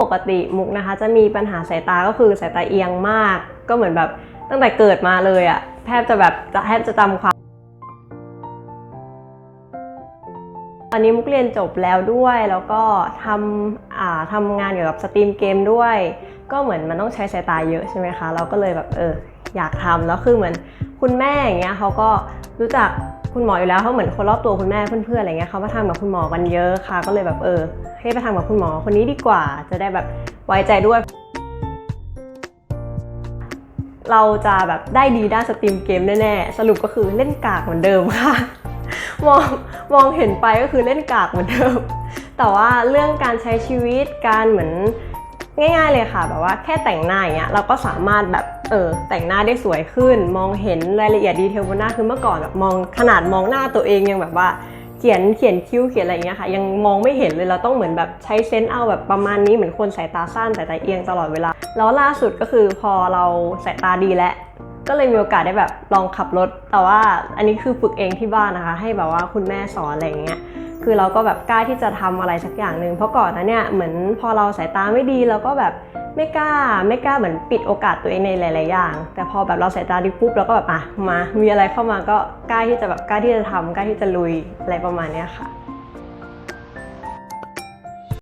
ปกติมุกนะคะจะมีปัญหาสายตาก็คือสายตาเอียงมาก ก็เหมือนแบบตั้งแต่เกิดมาเลยอะแทบจะแบบจะแทบจะจำความตอนนี้มุกเรียนจบแล้วด้วยแล้วก็ทำอ่าทำงานเกี่ยวกับสตรีมเกมด้วย ก็เหมือนมันต้องใช้สายตาเยอะใช่ไหมคะ เราก็เลยแบบเอออยากทำแล้วคือเหมือนคุณแม่อย่างเงี้ยเขาก็รู้จัก คุณหมออยู่แล้วเขาเหมือนคนรอบตัวคุณแม่เพื่อนๆอะไรเงี้ยเขามาทำกับคุณหมอกันเยอะค่ะ ก็เลยแบบเออ ให้ไปทำกับคุณหมอคนนี้ดีกว่า จะได้แบบไว้ใจด้วย เราจะแบบได้ดีด้านสตรีมเกมแน่ๆสรุปก็คือเล่นกากเหมือนเดิมค่ะ มองมองเห็นไปก็คือเล่นกากเหมือนเดิม แต่ว่าเรื่องการใช้ชีวิตการเหมือน ง่ายๆเลยค่ะ แบบว่าแค่แต่งหน้าอย่างเงี้ยเราก็สามารถแบบเออแต่งหน้าได้สวยขึ้น มองเห็นรายละเอียดดีเทลบนหน้าคือเมื่อก่อนแบบมองขนาดมองหน้าตัวเองยังแบบว่าเขียนเขียนคิ้วเขียนอะไรอย่างเงี้ยค่ะ ยังมองไม่เห็นเลยเราต้องเหมือนแบบใช้เซนส์เอาแบบประมาณนี้เหมือนคนสายตาสั้นสายตาเอียงตลอดเวลา แล้วล่าสุดก็คือพอเราสายตาดีแล้ว ก็เลยมีโอกาสได้แบบลองขับรถ แต่ว่าอันนี้คือฝึกเองที่บ้านนะคะ ให้แบบว่าคุณแม่สอนอะไรอย่างเงี้ยคือเราก็แบบกล้าที่จะทำอะไรสักอย่างหนึ่งเพราะก่อนนะเนี่ยเหมือนพอเราสายตาไม่ดีเราก็แบบไม่กล้าไม่กล้าเหมือนปิดโอกาสตัวเองในหลาย ๆ อย่าง แต่พอแบบเราสายตาดีปุ๊บเราก็แบบอะมา มีอะไรเข้ามาก็กล้าที่จะแบบกล้าที่จะทำกล้าที่จะลุยอะไรประมาณเนี้ยค่ะ